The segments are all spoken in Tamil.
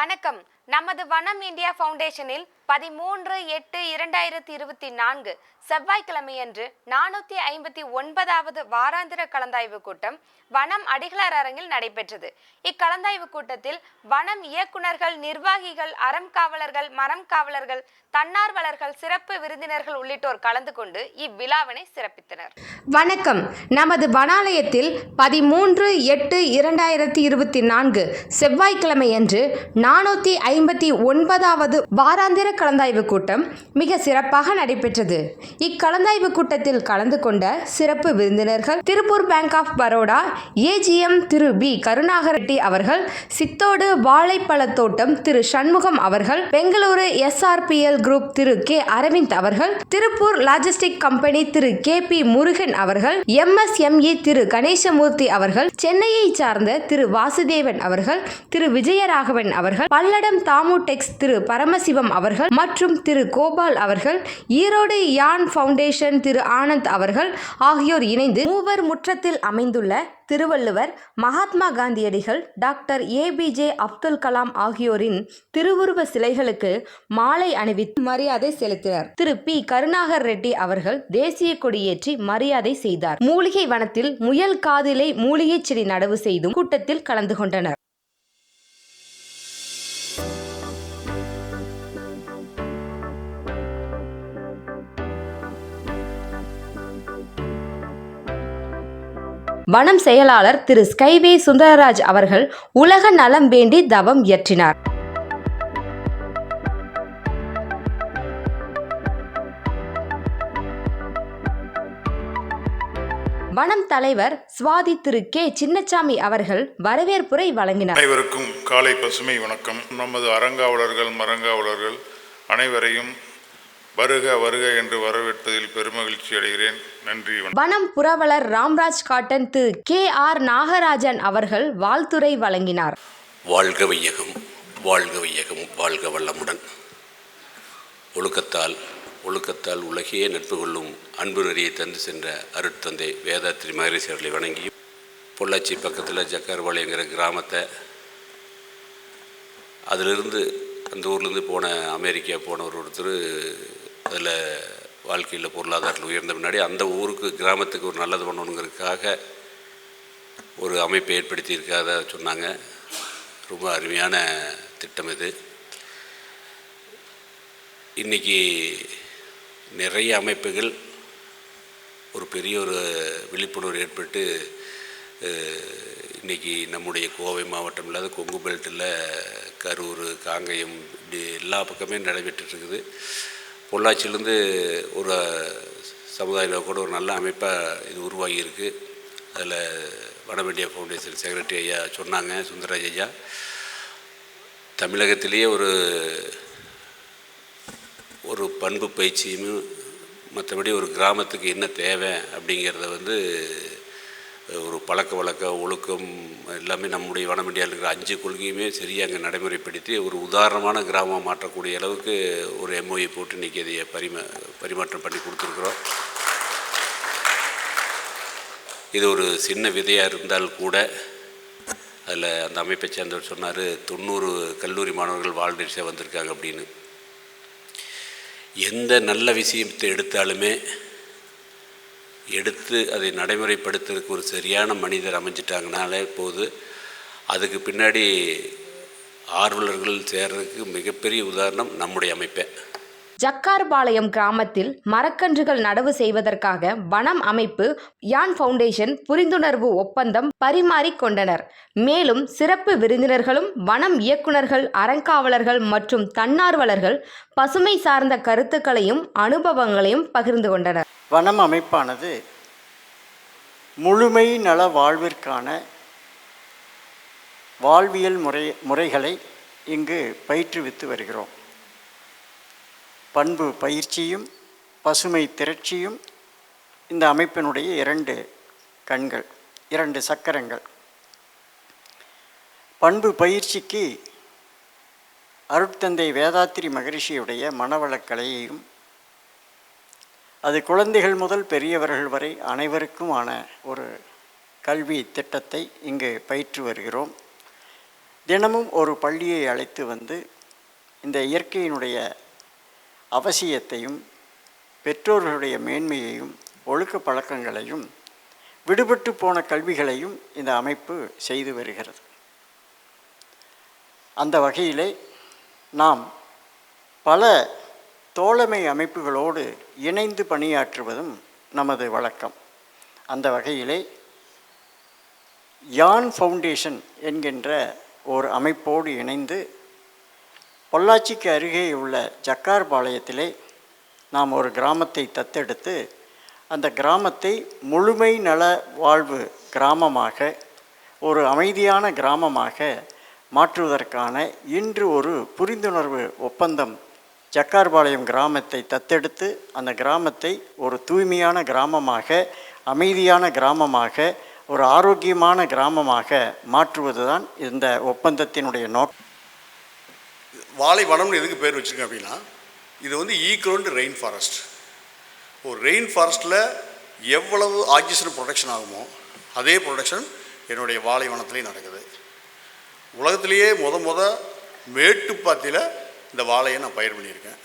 வணக்கம். நமது வனம் இந்தியா ஃபவுண்டேஷனில் பதிமூன்று எட்டு இரண்டாயிரத்தி இருபத்தி நான்கு செவ்வாய்க்கிழமையன்று நானூற்றி ஐம்பத்தி ஒன்பதாவது வாராந்திர கலந்தாய்வு கூட்டம் வனம் அடிகளார் அரங்கில் நடைபெற்றது. இக்கலந்தாய்வு கூட்டத்தில் வனம் இயக்குனர்கள் நிர்வாகிகள் அறம் காவலர்கள் மரம் காவலர்கள் தன்னார்வலர்கள் சிறப்பு விருந்தினர்கள் உள்ளிட்டோர் கலந்து கொண்டு இவ்விழாவினை சிறப்பித்தனர். வணக்கம். நமது வனாலயத்தில் பதிமூன்று எட்டு இரண்டாயிரத்தி இருபத்தி நான்கு செவ்வாய்க்கிழமையன்று நானூற்றி ஐம்பத்தி ஒன்பதாவது வாராந்திர கலந்தாய்வு கூட்டம் மிக சிறப்பாக நடைபெற்றது. இக்கலந்தாய்வு கூட்டத்தில் கலந்து கொண்ட சிறப்பு விருந்தினர்கள் Tiruppur bank of Baroda AGM Thiru P Karunakar Reddy அவர்கள் சித்தோடு வாழைப்பழ தோட்டம் திரு சண்முகம் அவர்கள் Bengaluru SRPL group Thiru K. Aravind அவர்கள் Tiruppur logistic company Thiru K. P Murugan அவர்கள் எம்எஸ்எம்இ திரு கணேசமூர்த்தி அவர்கள் சென்னையை சார்ந்த திரு வாசுதேவன் அவர்கள் திரு விஜயராகவன் அவர்கள் பல்லடம் தாமு டெக்ஸ் திரு பரமசிவம் அவர்கள் மற்றும் திரு கோபால் அவர்கள் ஈரோடு யான் ஃபவுண்டேஷன் திரு ஆனந்த் அவர்கள் ஆகியோர் இணைந்து மூவர் முற்றத்தில் அமைந்துள்ள திருவள்ளுவர் மகாத்மா காந்தியடிகள் டாக்டர் ஏபிஜே அப்துல் கலாம் ஆகியோரின் திருவுருவ சிலைகளுக்கு மாலை அணிவித்து மரியாதை செலுத்தினர். திரு பி. கருணாகர் ரெட்டி அவர்கள் தேசிய கொடியேற்றி மரியாதை செய்தார். மூலிகை வனத்தில் முயல் காதிலை மூலிகை செடி நடவு செய்தும் கூட்டத்தில் கலந்து கொண்டனர். வனம் செயலாளர் திரு. ஸ்கைவே சுந்தரராஜ் அவர்கள் உலக நலம் வேண்டி தவம் இயற்றினார். வனம் தலைவர் சுவாதி திரு. கே. சின்னச்சாமி அவர்கள் வரவேற்புரை வழங்கினார். அனைவருக்கும் காலை பசுமை வணக்கம். நமது அறங்காவலர்கள் மரங்காவலர்கள் அனைவரையும் வருக வருக என்று வரவேற்பதில் பெருமகிழ்ச்சி அடைகிறேன். நன்றி வனம் புரவலர் Ramraj cotton Thiru K R Nagarajan அவர்கள் வாழ்த்துரை வழங்கினார். வாழ்க வையகம் வாழ்க வையகம் வாழ்க வல்லமுடன். ஒழுக்கத்தால் ஒழுக்கத்தால் உலகையே நட்பு கொள்ளும் அன்பு நெறியை தந்து சென்ற அருட்தந்தை வேதாத்திரி மகரிஷி அவர்களை வணங்கி பொள்ளாச்சி பக்கத்தில் ஜக்கார்பாளையங்கிற கிராமத்தை அதிலிருந்து அந்த ஊர்லேருந்து போன அமெரிக்கா போனவர் ஒருத்தர் அதில் வாழ்க்கையில் பொருளாதாரத்தில் உயர்ந்த முன்னாடி அந்த ஊருக்கு கிராமத்துக்கு ஒரு நல்லது பண்ணணுங்கிறதுக்காக ஒரு அமைப்பை ஏற்படுத்தியிருக்காத சொன்னாங்க. ரொம்ப அருமையான திட்டம் இது. இன்றைக்கி நிறைய அமைப்புகள் ஒரு பெரிய ஒரு விழிப்புணர்வு ஏற்பட்டு இன்றைக்கி இன்னைக்கு நம்முடைய கோவை மாவட்டம் இல்லாத கொங்கு பெல்ட்டில் கரூர் காங்கயம் இப்படி எல்லா பக்கமே நடைபெற்றுருக்குது பொள்ளாச்சியிலேருந்து ஒரு சமுதாயம் கூட ஒரு நல்ல அமைப்பாக இது உருவாகியிருக்கு. அதில் வடமேண்டியா ஃபவுண்டேஷன் செக்ரட்டரி ஐயா சொன்னாங்க சுந்தரராஜ் ஐயா. தமிழகத்திலேயே ஒரு ஒரு பண்பு பயிற்சியும் மற்றபடி ஒரு கிராமத்துக்கு என்ன தேவை அப்படிங்கிறத வந்து ஒரு பழக்க வழக்க ஒழுக்கம் எல்லாமே நம்முடைய வனமண்டியாவில் இருக்கிற அஞ்சு கொள்கையுமே சரியாக அங்கே நடைமுறைப்படுத்தி ஒரு உதாரணமான கிராமம் மாற்றக்கூடிய அளவுக்கு ஒரு எம்ஓஏ போட்டு இன்றைக்கி அதை பரிமா பரிமாற்றம் பண்ணி கொடுத்துருக்குறோம். இது ஒரு சின்ன விதையாக இருந்தால் கூட அதில் அந்த அமைப்பை சேர்ந்தவர் சொன்னார் தொண்ணூறு கல்லூரி மாணவர்கள் வாலண்டியர்ஸாக வந்திருக்காங்க அப்படின்னு. எந்த நல்ல விஷயத்தை எடுத்தாலுமே எடுத்து அதை நடைமுறைப்படுத்துறதுக்கு ஒரு சரியான மனிதர் அமைஞ்சிட்டாங்கனாலே போது அதுக்கு பின்னாடி ஆர்வலர்கள் சேர்றதுக்கு மிகப்பெரிய உதாரணம் நம்முடைய அமைப்பை. ஜக்கார்பாளையம் கிராமத்தில் மரக்கன்றுகள் நடவு செய்வதற்காக வனம் அமைப்பு யான் ஃபவுண்டேஷன் புரிந்துணர்வு ஒப்பந்தம் பரிமாறிக் கொண்டனர். மேலும் சிறப்பு விருந்தினர்களும் வனம் இயக்குனர்கள் அறங்காவலர்கள் மற்றும் தன்னார்வலர்கள் பசுமை சார்ந்த கருத்துக்களையும் அனுபவங்களையும் பகிர்ந்து கொண்டனர். வனம் அமைப்பானது முழுமை நல வாழ்விற்கான வாழ்வியல் முறை முறைகளை இங்கு பயிற்றுவித்து வருகிறோம். பண்பு பயிற்சியும் பசுமை திரட்சியும் இந்த அமைப்பினுடைய இரண்டு கண்கள் இரண்டு சக்கரங்கள். பண்பு பயிற்சிக்கு அருட்தந்தை வேதாத்திரி மகரிஷியுடைய மனவளக்கலையையும் அது குழந்தைகள் முதல் பெரியவர்கள் வரை அனைவருக்குமான ஒரு கல்வி திட்டத்தை இங்கு பயிற்று வருகிறோம். தினமும் ஒரு பள்ளியை அழைத்து வந்து இந்த இயற்கையினுடைய அவசியத்தையும் பெற்றோர்களுடைய மேன்மையையும் ஒழுக்க பழக்கங்களையும் விடுபட்டு போன கல்விகளையும் இந்த அமைப்பு செய்து வருகிறது. அந்த வகையிலே நாம் பல தோழமை அமைப்புகளோடு இணைந்து பணியாற்றுவதும் நமது வழக்கம். அந்த வகையிலே யான் ஃபவுண்டேஷன் என்கின்ற ஒரு அமைப்போடு இணைந்து பொள்ளாச்சிக்கு அருகே உள்ள ஜக்கார்பாளையத்திலே நாம் ஒரு கிராமத்தை தத்தெடுத்து அந்த கிராமத்தை முழுமை நல வாழ்வு கிராமமாக ஒரு அமைதியான கிராமமாக மாற்றுவதற்கான இன்று ஒரு புரிந்துணர்வு ஒப்பந்தம் ஜக்கார்பாளையம் கிராமத்தை தத்தெடுத்து அந்த கிராமத்தை ஒரு தூய்மையான கிராமமாக அமைதியான கிராமமாக ஒரு ஆரோக்கியமான கிராமமாக மாற்றுவதுதான் இந்த ஒப்பந்தத்தினுடைய நோக்கம். வாழை வனம்னு எதுக்கு பேர் வச்சுருக்கேன் அப்படின்னா இது வந்து ஈக்குவல் ரெயின் ஃபாரஸ்ட். ஒரு ரெயின் ஃபாரஸ்ட்டில் எவ்வளவு ஆக்சிஜன் ப்ரொடக்ஷன் ஆகுமோ அதே ப்ரொடக்ஷன் என்னுடைய வாழை வனத்துலேயும் நடக்குது. உலகத்திலேயே முத முத மேட்டுப்பாத்தியில் இந்த வாழையை நான் பயிர் பண்ணியிருக்கேன்.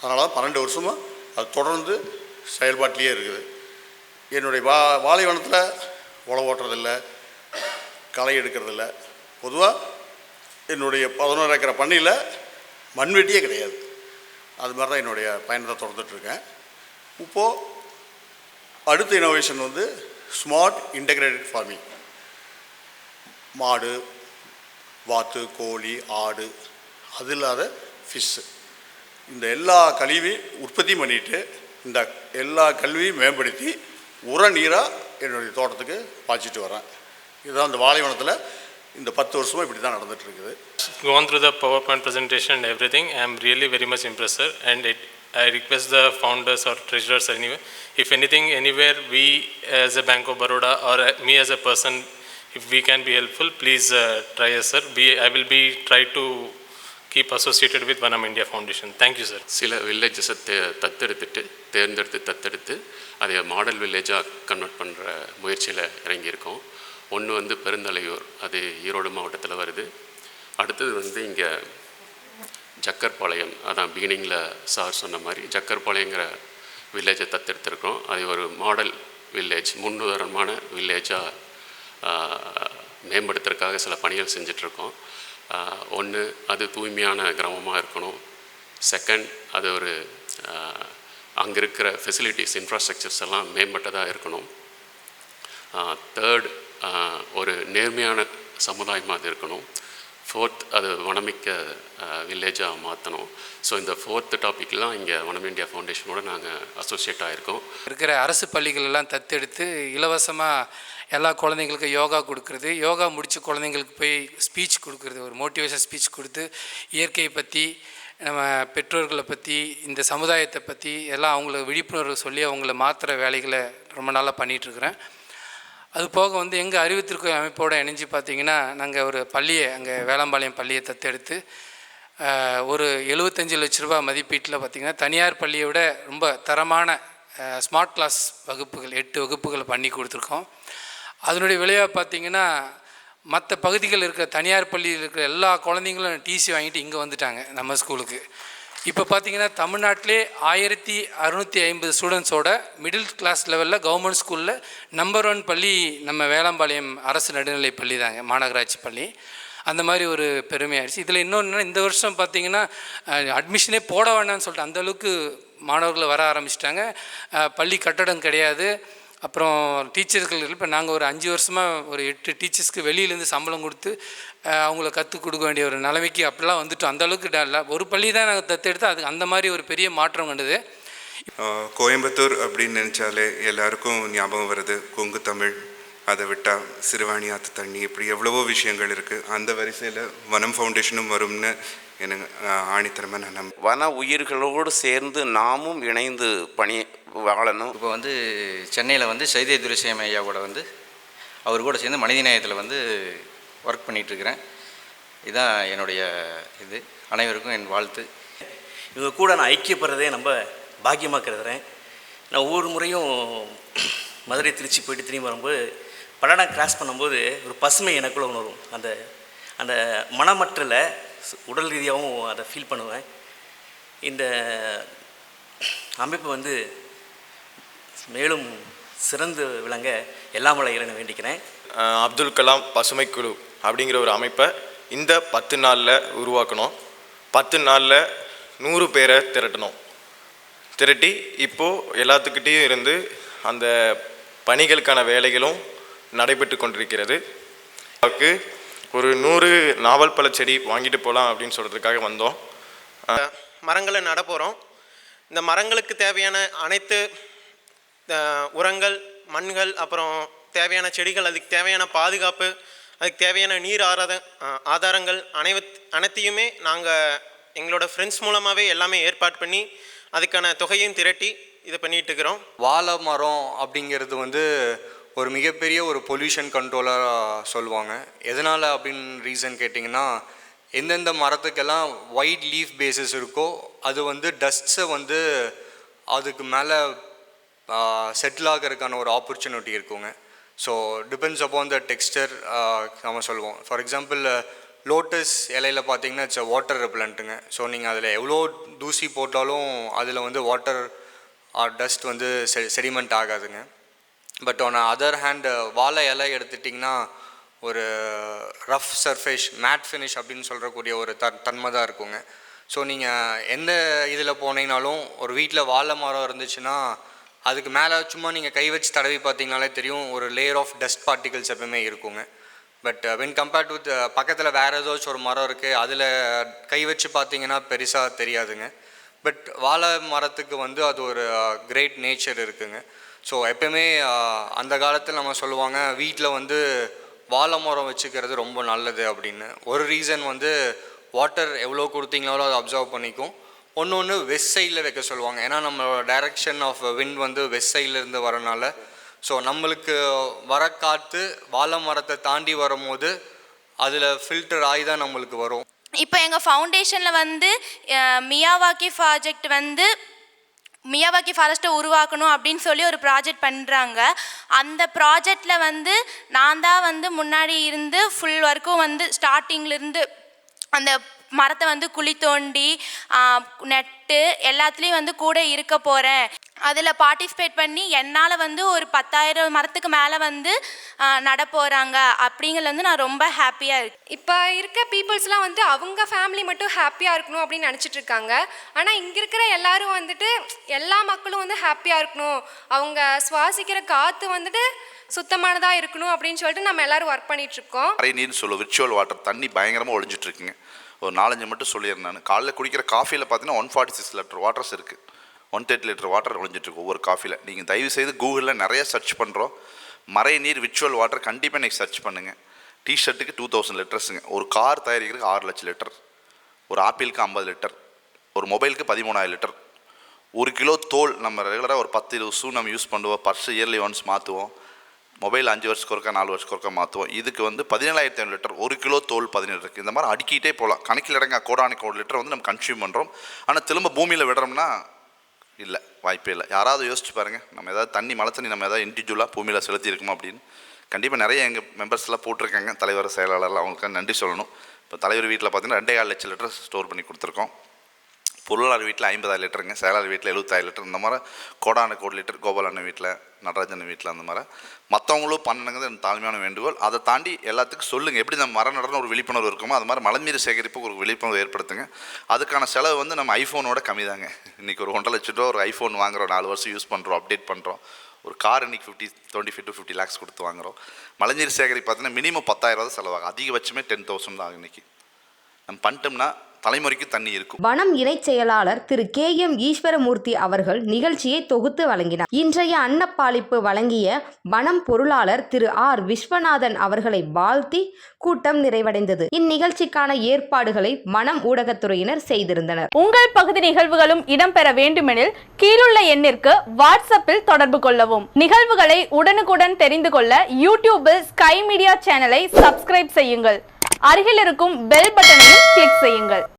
அதனால தான் பன்னெண்டு வருஷமாக அது தொடர்ந்து செயல்பாட்டிலேயே இருக்குது. என்னுடைய வா வாழைவனத்தில் உழவு ஓட்டுறதில்ல களை எடுக்கிறதில்ல. பொதுவாக என்னுடைய பதினோரு ஏக்கரை பண்ணியில் மண்வெட்டியே கிடையாது. அது மாதிரி தான் என்னுடைய பயணத்தை தொடர்ந்துட்டுருக்கேன். இப்போது அடுத்த இனோவேஷன் வந்து ஸ்மார்ட் இன்டகிரேட்டட் ஃபார்மிங் மாடு வாத்து கோழி ஆடு அது இல்லாத ஃபிஷ்ஷு இந்த எல்லா கழிவையும் உற்பத்தி பண்ணிட்டு இந்த எல்லா கல்வியும் மேம்படுத்தி உர நீராக என்னுடைய தோட்டத்துக்கு பாய்ச்சிட்டு வரேன். இதுதான் இந்த வாழைவனத்தில் இந்த பத்து வருஷமாக இப்படி தான் நடந்துட்டு இருக்குது gone through the PowerPoint presentation and everything. I am really very much impressed, sir. And it, I request the founders or treasurers anyway, if anything, anywhere we as a Bank of Baroda or uh, me as a person, if we can be helpful, please uh, try us, sir. We, I will be try to keep associated with Vanam India Foundation. Thank you, sir. சில வில்லேஜஸை தே தத்தெடுத்துட்டு தேர்ந்தெடுத்து தத்தெடுத்து அதை மாடல் வில்லேஜாக கன்வெர்ட் பண்ணுற முயற்சியில் இறங்கியிருக்கோம் ஒன்று வந்து பெருந்தலையூர் அது ஈரோடு மாவட்டத்தில் வருது. அடுத்தது வந்து இங்கே ஜக்கர்பாளையம் அதான் பிகினிங்கில் சார் சொன்ன மாதிரி ஜக்கர்பாளையங்கிற வில்லேஜை தத்தெடுத்திருக்கோம் அது ஒரு மாடல் வில்லேஜ் முன்னுதாரணமான வில்லேஜாக மேம்படுத்துறதுக்காக சில பணிகள் செஞ்சிட்ருக்கோம். ஒன்று அது தூய்மையான கிராமமாக இருக்கணும். செகண்ட் அது ஒரு அங்கே இருக்கிற ஃபெசிலிட்டிஸ் இன்ஃப்ராஸ்ட்ரக்சர்ஸ் எல்லாம் மேம்பட்டதாக இருக்கணும். தேர்ட் ஒரு நேர்மையான சமுதாயமாக அது இருக்கணும். ஃபோர்த் அது வனமிக்க வில்லேஜாக மாற்றணும் ஸோ இந்த ஃபோர்த்து டாப்பிக்லாம் இங்கே வனம் இந்தியா ஃபவுண்டேஷனோட நாங்கள் அசோசியேட் ஆகிருக்கோம் இருக்கிற அரசு பள்ளிகளெல்லாம் தத்தெடுத்து இலவசமாக எல்லா குழந்தைங்களுக்கும் யோகா கொடுக்குறது. யோகா முடித்து குழந்தைங்களுக்கு போய் ஸ்பீச் கொடுக்குறது. ஒரு மோட்டிவேஷன் ஸ்பீச் கொடுத்து இயற்கையை பற்றி நம்ம பெற்றோர்களை பற்றி இந்த சமுதாயத்தை பற்றி எல்லாம் அவங்கள விழிப்புணர்வு சொல்லி அவங்கள மாற்றுற வேலைகளை ரொம்ப நாளாக பண்ணிகிட்ருக்குறேன் அது போக வந்து எங்கள் அறிவுத்திற்கு அமைப்போடு இணைஞ்சு பார்த்தீங்கன்னா நாங்கள் ஒரு பள்ளியை அங்கே வேளம்பாளையம் பள்ளியை தத்தெடுத்து ஒரு எழுபத்தஞ்சு லட்ச ரூபா மதிப்பீட்டில் பார்த்திங்கன்னா தனியார் பள்ளியை விட ரொம்ப தரமான ஸ்மார்ட் கிளாஸ் வகுப்புகள் எட்டு வகுப்புகள் பண்ணி கொடுத்துருக்கோம். அதனுடைய விளைவாக பார்த்தீங்கன்னா மற்ற பகுதிகளில் இருக்கிற தனியார் பள்ளியில் இருக்கிற எல்லா குழந்தைங்களும் டிசி வாங்கிட்டு இங்கே வந்துட்டாங்க நம்ம ஸ்கூலுக்கு இப்போ பார்த்தீங்கன்னா தமிழ்நாட்டிலே ஆயிரத்தி அறுநூற்றி ஐம்பது ஸ்டூடெண்ட்ஸோட மிடில் கிளாஸ் லெவலில் கவர்மெண்ட் ஸ்கூலில் நம்பர் ஒன் பள்ளி நம்ம வேளாம்பாளையம் அரசு நடுநிலை பள்ளி தாங்க மாநகராட்சி பள்ளி. அந்த மாதிரி ஒரு பெருமையாயிடுச்சு இதில் இன்னொன்று இந்த வருஷம் பார்த்தீங்கன்னா அட்மிஷனே போட வேண்டாம்னு சொல்லிட்டு அந்தளவுக்கு மாணவர்களை மாணவர்கள் வர ஆரம்பிச்சிட்டாங்க. பள்ளி கட்டடம் கிடையாது. அப்புறம் டீச்சர்கள் இப்போ நாங்கள் ஒரு அஞ்சு வருஷமாக ஒரு எட்டு டீச்சர்ஸ்க்கு வெளியிலேருந்து சம்பளம் கொடுத்து அவங்கள கற்றுக் கொடுக்க வேண்டிய ஒரு நிலைமைக்கு அப்படிலாம் வந்துட்டோம். அந்த அளவுக்கு ட- ஒரு பள்ளி தான் நாங்கள் தத்தெடுத்து அது அந்த மாதிரி ஒரு பெரிய மாற்றம் கண்டது. கோயம்புத்தூர் அப்படின்னு நினச்சாலே எல்லாருக்கும் ஞாபகம் வருது. கொங்கு தமிழ் அதை விட்டால் சிறுவாணி ஆற்று தண்ணி இப்படி எவ்வளவோ விஷயங்கள் இருக்குது அந்த வரிசையில் வனம் ஃபவுண்டேஷனும் வரும்னு எனக்கு ஆணித்தரமாக நான் நம்ப வன உயிர்களோடு சேர்ந்து நாமும் இணைந்து பணி வாழணும் இப்போ வந்து சென்னையில் வந்து சைதே துரைசாமி ஐயாவோட வந்து அவர் கூட சேர்ந்து மனிதநேயத்தில் வந்து ஒர்க் பண்ணிகிட்ருக்கிறேன் இதுதான் என்னுடைய இது. அனைவருக்கும் என் வாழ்த்து. இவங்க கூட நான் ஐக்கியப்படுறதே நம்ம பாக்கியமாக கருதுறேன். நான் ஒவ்வொரு முறையும் மதுரை திருச்சி போயிட்டு திரும்பி வரும்போது பல்லடம் கிராஸ் பண்ணும்போது ஒரு பசுமை எனக்குள்ள உணரும். அந்த அந்த மனமற்றல உடல் ரீதியாகவும் அதை ஃபீல் பண்ணுவேன். இந்த அமைப்பு வந்து மேலும் சிறந்து விளங்க எல்லாம் வள இறைவனை வேண்டிக்கிறேன். அப்துல் கலாம் பசுமை குழு அப்படிங்கிற ஒரு அமைப்பை இந்த பத்து நாளில் உருவாக்கணும். பத்து நாளில் நூறு பேரை திரட்டணும். திரட்டி இப்போது எல்லாத்துக்கிட்டேயும் இருந்து அந்த பணிகளுக்கான வேலைகளும் நடைபெற்று கொண்டிருக்கிறது. அதுக்கு ஒரு நூறு நாவல் பழ செடி வாங்கிட்டு போகலாம் அப்படின்னு சொல்கிறதுக்காக வந்தோம். மரங்களை நட போகிறோம் இந்த மரங்களுக்கு தேவையான அனைத்து உரங்கள் மண்கள் அப்புறம் தேவையான செடிகள் அதுக்கு தேவையான பாதுகாப்பு அதுக்கு தேவையான நீர் ஆராத ஆதாரங்கள் அனைவத் அனைத்தையுமே நாங்கள் எங்களோட ஃப்ரெண்ட்ஸ் மூலமாகவே எல்லாமே ஏற்பாடு பண்ணி அதுக்கான தொகையும் திரட்டி இதை பண்ணிட்டு இருக்கிறோம் வாழை மரம் அப்படிங்கிறது வந்து ஒரு மிகப்பெரிய ஒரு பொல்யூஷன் கண்ட்ரோலாக சொல்லுவாங்க. எதனால் அப்படின்னு ரீசன் கேட்டிங்கன்னா எந்தெந்த மரத்துக்கெல்லாம் ஒயிட் லீஃப் பேஸஸ் இருக்கோ அது வந்து டஸ்ட்ஸை வந்து அதுக்கு மேலே செட்டில் ஆகிறதுக்கான ஒரு ஆப்பர்ச்சுனிட்டி இருக்குங்க. So depends upon the texture நம்ம சொல்லுவோம் ஃபார் எக்ஸாம்பிள் லோட்டஸ் இலையில பார்த்தீங்கன்னா இட்ஸ் வாட்டர் ரெப்லண்ட்டுங்க ஸோ நீங்கள் அதில் எவ்வளோ தூசி போட்டாலும் அதில் வந்து வாட்டர் ஆர் டஸ்ட் வந்து செ செடிமெண்ட் ஆகாதுங்க. பட் ஆன் அதர் ஹேண்ட் வாழை இலை எடுத்துட்டிங்கன்னா ஒரு ரஃப் சர்ஃபேஸ் மேட் ஃபினிஷ் அப்படின்னு சொல்கிறக்கூடிய ஒரு தன் தன்மை தான் இருக்குங்க. ஸோ நீங்கள் எந்த இதில் போனீங்கனாலும் ஒரு வீட்டில் வாழை மரம் இருந்துச்சுன்னா அதுக்கு மேலே சும்மா நீங்கள் கை வச்சு தடவி பார்த்தீங்கனாலே தெரியும் ஒரு லேயர் ஆஃப் டஸ்ட் பார்ட்டிகல்ஸ் எப்பவுமே இருக்குங்க. பட் வென் கம்பேர்ட் வித் பக்கத்தில் வேறு ஏதாச்சும் ஒரு மரம் இருக்குது அதில் கை வச்சு பார்த்தீங்கன்னா பெருசாக தெரியாதுங்க. பட் வாழை மரத்துக்கு வந்து அது ஒரு uh, கிரேட் நேச்சர் இருக்குங்க. ஸோ எப்பயுமே uh, அந்த காலத்தில் நம்ம சொல்லுவாங்க வீட்டில் வந்து வாழை மரம் வச்சுக்கிறது ரொம்ப நல்லது அப்படின்னு. ஒரு ரீசன் வந்து வாட்டர் எவ்வளோ கொடுத்தீங்களோ அதை அப்சர்வ் பண்ணிக்கும். ஒன்று ஒன்று வெஸ்ட் சைடில் வைக்க சொல்லுவாங்க. ஏன்னா நம்மளோட டைரக்ஷன் ஆஃப் விண்ட் வந்து வெஸ்ட் சைட்லேருந்து வரனால. ஸோ நம்மளுக்கு வர காற்று வாழை மரத்தை தாண்டி வரும்போது அதில் ஃபில்டர் ஆகி தான் நம்மளுக்கு வரும். இப்போ எங்கள் ஃபவுண்டேஷனில் வந்து மியாவாக்கி ப்ராஜெக்ட் வந்து மியாவாக்கி ஃபாரஸ்ட்டை உருவாக்கணும் அப்படின்னு சொல்லி ஒரு ப்ராஜெக்ட் பண்ணுறாங்க அந்த ப்ராஜெக்டில் வந்து நான் தான் வந்து முன்னாடி இருந்து ஃபுல் ஒர்க்கும் வந்து ஸ்டார்டிங்லேருந்து அந்த மரத்தை வந்து குழி தோண்டி நட்டு எல்லாத்துலேயும் வந்து கூட இருக்க போகிறேன் அதில் பார்ட்டிசிபேட் பண்ணி என்னால் வந்து ஒரு பத்தாயிரம் மரத்துக்கு மேலே வந்து ஆஹ், நட போகிறாங்க அப்படிங்கிறது வந்து நான் ரொம்ப ஹாப்பியாக இருக்கேன் இப்போ இருக்க பீப்புள்ஸ்லாம் வந்து அவங்க ஃபேமிலி மட்டும் ஹாப்பியாக இருக்கணும் அப்படின்னு நினச்சிட்டு இருக்காங்க. ஆனால் இங்கே இருக்கிற எல்லாரும் வந்துட்டு எல்லா மக்களும் வந்து ஹாப்பியாக இருக்கணும். அவங்க சுவாசிக்கிற காற்று வந்துட்டு சுத்தமானதாக இருக்கணும் அப்படின்னு சொல்லிட்டு நம்ம எல்லாரும் ஒர்க் பண்ணிட்டு இருக்கோம். நீர்னு சொல்லுவோம். விர்ச்சுவல் வாட்டர் தண்ணி பயங்கரமாக ஒழிஞ்சிட்டு இருக்குங்க. ஒரு நாலஞ்சு மட்டும் சொல்லிடுறேன் நான். காலைல குடிக்கிற காஃபியில் பார்த்தீங்கன்னா one forty six litre waters இருக்குது ஒன் தேர்ட்டி லிட்டர் வாட்டர் ஒழிஞ்சிட்ருக்கு ஒவ்வொரு காஃபியில். நீங்கள் தயவு செய்து கூகுளில் நிறைய சர்ச் பண்ணுறோம் மறை நீர் விர்ச்சுவல் வாட்டர் கண்டிப்பாக நீங்கள் சர்ச் பண்ணுங்கள் டிஷர்ட்டுக்கு டூ தௌசண்ட் லிட்டர்ஸுங்க ஒரு கார் தயாரிக்கிறதுக்கு ஆறு லட்சம் லிட்டர் ஒரு ஆப்பிளுக்கு ஐம்பது லிட்டர் ஒரு மொபைலுக்கு பதிமூணாயிரம் லிட்டர் ஒரு கிலோ தோல் நம்ம ரெகுலராக ஒரு பத்து இருபது ஷூ நம்ம யூஸ் பண்ணுவோம். பர்ஸ் இயர்லி ஒன்ஸ் மாற்றுவோம் மொபைல் அஞ்சு வருஷத்துக்கு ஒருக்கா நாலு வருஷத்துக்கு ஒருக்கா மாற்றுவோம் இதுக்கு வந்து பதினேழாயிரத்தி ஐநூறு லிட்டர் ஒரு கிலோ தோல் பதினேழு இருக்குது இந்த மாதிரி அடுக்கிட்டே போகலாம். கணக்கில் இடங்க கோடானி கோடி லிட்டர் வந்து நம்ம கன்சியூம் பண்ணுறோம் ஆனால் திரும்ப பூமியில் விடுறோம்னா இல்லை வாய்ப்பே இல்லை. யாராவது யோசிச்சு பாருங்கள் நம்ம ஏதாவது தண்ணி மழை தண்ணி நம்ம ஏதாவது இண்டிவிஜுவலாக பூமியில் செலுத்தியிருக்குமா அப்படின்னு. கண்டிப்பாக நிறைய எங்கள் மெம்பர்ஸ்லாம் போட்டிருக்காங்க. தலைவர் செயலாளர்லாம் அவங்களுக்கு நன்றி சொல்லணும். இப்போ தலைவர் வீட்டில் பார்த்தீங்கன்னா ரெண்டே கால் லட்சம் லிட்டர் ஸ்டோர் பண்ணி கொடுத்துருக்கோம். பொருளாளர் வீட்டில் ஐம்பதாயிரம் லிட்டருங்க செயலாளர் வீட்டில் எழுபத்தாயிரம் லிட்டர் இந்த மாதிரி கோடான கோடி லிட்டர் கோபாலண்ணன் வீட்டில் நடராஜன் வீட்டில் அந்த மாதிரி. மற்றவங்களும் பண்ணணுங்கிறது என் தாழ்மையான வேண்டுகோள். அதை தாண்டி எல்லாத்துக்கும் சொல்லுங்கள் எப்படி நம்ம மரம் நடன ஒரு விழிப்புணர்வு இருக்குமோ அது மாதிரி மலைநீர் சேகரிப்புக்கு ஒரு விழிப்புணர்வு ஏற்படுத்துங்க. அதுக்கான செலவு வந்து நம்ம ஐஃபோனோட கம்மி தாங்க இன்றைக்கி ஒரு ஒன்றரை லட்ச ரூபா ஒரு ஐஃபோன் வாங்குறோம் நாலு வருஷம் யூஸ் பண்ணுறோம் அப்டேட் பண்ணுறோம் ஒரு கார் இன்றைக்கி fifty twenty five to fifty lakhs கொடுத்து வாங்குறோம். மலைநீர் சேகரிப்பு பார்த்தீங்கன்னா மினிமம் பத்தாயிரம் ரூபா செலவாகும். அதிகபட்சமே டென் தௌசண்ட் தான் ஆகும் இன்னைக்கு. நம்ம பண்ணிட்டோம்னா தலைமுறைக்கு தண்ணி இருக்கும். வனம் இணைச் செயலாளர் திரு கே எம் ஈஸ்வரமூர்த்தி அவர்கள் நிகழ்ச்சியை தொகுத்து வழங்கினார். இன்றைய அன்னப்பாளிப்பு வழங்கிய வனம் பொருளாளர் திரு ஆர் விஸ்வநாதன் அவர்களை வாழ்த்தி கூட்டம் நிறைவடைந்தது. இந்நிகழ்ச்சிக்கான ஏற்பாடுகளை வனம் ஊடகத்துறையினர் செய்திருந்தனர். உங்கள் பகுதி நிகழ்வுகளும் இடம்பெற வேண்டுமெனில் கீழுள்ள எண்ணிற்கு வாட்ஸ்அப்பில் தொடர்பு கொள்ளவும். நிகழ்வுகளை உடனுக்குடன் தெரிந்து கொள்ள யூடியூபில் ஸ்கை மீடியா சேனலை சப்ஸ்கிரைப் செய்யுங்கள். அருகில் இருக்கும் பெல் பட்டனையும் கிளிக் செய்யுங்கள்.